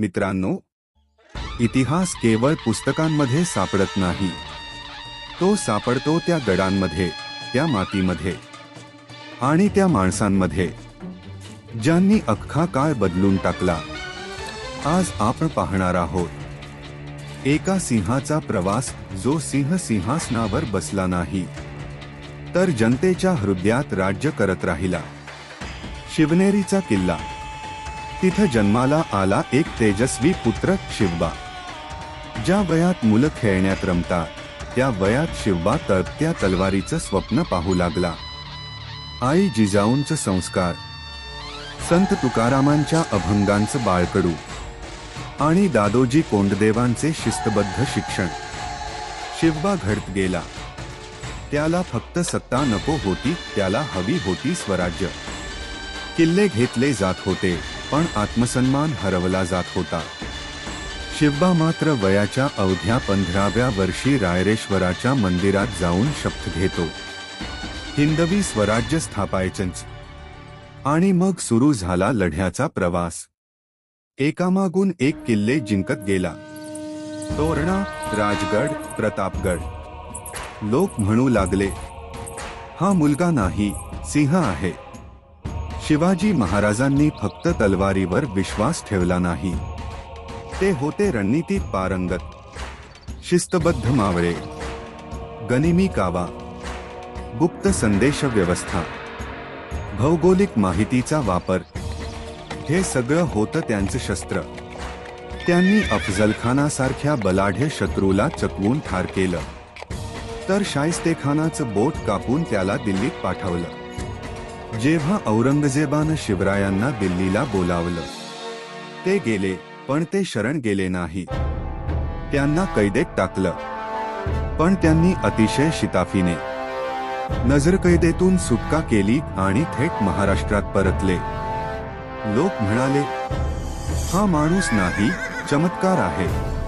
मित्रांनो इतिहास केवळ पुस्तकांमध्ये सापडत नाही. तो सापडतो त्या गडांमध्ये त्या मातीमध्ये आणि त्या माणसांमध्ये. ज्यांनी अख्खा काळ बदलून टाकला आज आपण पाहणार आहोत. एका सिंहाचा प्रवास जो सिंह सिंहासनावर बसला नाही तर जनतेच्या हृदयात राज्य करत राहिला. शिवनेरीचा किल्ला तिथं जन्माला आला एक तेजस्वी पुत्र शिवबा. ज्या वयात मुलं खेळण्यात रमतात त्या वयात शिवबा तळपत्या तलवारीचं स्वप्न पाहू लागला. आई जिजाऊंचं संस्कार. संत तुकारामांच्या अभंगांचं बाळकडू. आणि दादोजी कोंडदेवांचे शिस्तबद्ध शिक्षण. शिवबा घडत गेला. त्याला फक्त सत्ता नको होती त्याला हवी होती स्वराज्य. किल्ले घेतले जात होते. पण आत्मसन्मान हरवला जात होता. शिवबा मात्र वयाच्या अवघ्या पंधराव्या वर्षी रायरेश्वराच्या मंदिरात जाऊन शपथ घेतो. हिंदवी स्वराज्य स्थापायचंच. आणि मग सुरू झाला लढ्याचा प्रवास. एकामागून एक किल्ले जिंकत गेला. तोरणा राजगड प्रतापगड. लोक म्हणू लागले हा मुलगा नाही सिंह आहे. शिवाजी महाराजांनी फक्त तलवारीवर विश्वास ठेवला नाही. ते होते रणनीतीत पारंगत. शिस्तबद्ध मावळे. गनिमी कावा. गुप्त संदेश व्यवस्था. भौगोलिक माहितीचा वापर. हे सगळं होतं त्यांचं शस्त्र. त्यांनी अफजलखानासारख्या बलाढ्य शत्रूला चकवून ठार केलं. तर शाहिस्तेखानाचं बोट कापून त्याला दिल्लीत पाठवलं. जेव्हा औरंगजेबानं शिवरायांना दिल्लीला बोलावलं ते गेले पण ते शरण गेले नाही. त्यांना कैदेत टाकलं. पण त्यांनी अतिशय शिताफीने नजरकैदेतून सुटका केली आणि थेट महाराष्ट्रात परतले. लोक म्हणाले हा माणूस नाही चमत्कार आहे.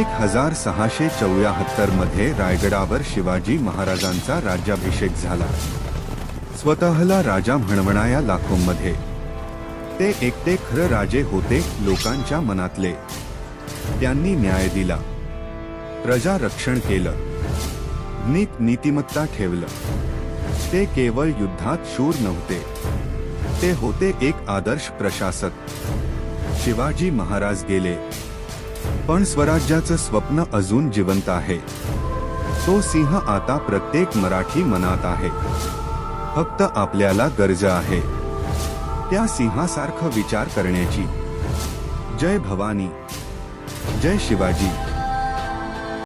एक हजार सहाशे चौऱ्याहत्तरमध्ये रायगडावर शिवाजी महाराजांचा राज्याभिषेक झाला. स्वतःला राजा म्हणवणाया लाखोंमध्ये. ते एकटे खरं राजे होते लोकांच्या मनातले. त्यांनी न्याय दिला. प्रजा रक्षण केलं. नीत नीतिमत्ता ठेवलं. ते केवळ युद्धात शूर नव्हते. ते होते एक आदर्श प्रशासक. शिवाजी महाराज गेले. पण स्वराज्याचं स्वप्न अजून जिवंत आहे. तो सिंह आता प्रत्येक मराठी मनात आहे. फक्त आपल्याला गरज आहे. त्या सिंहासारखं विचार करण्याची. जय भवानी. जय शिवाजी.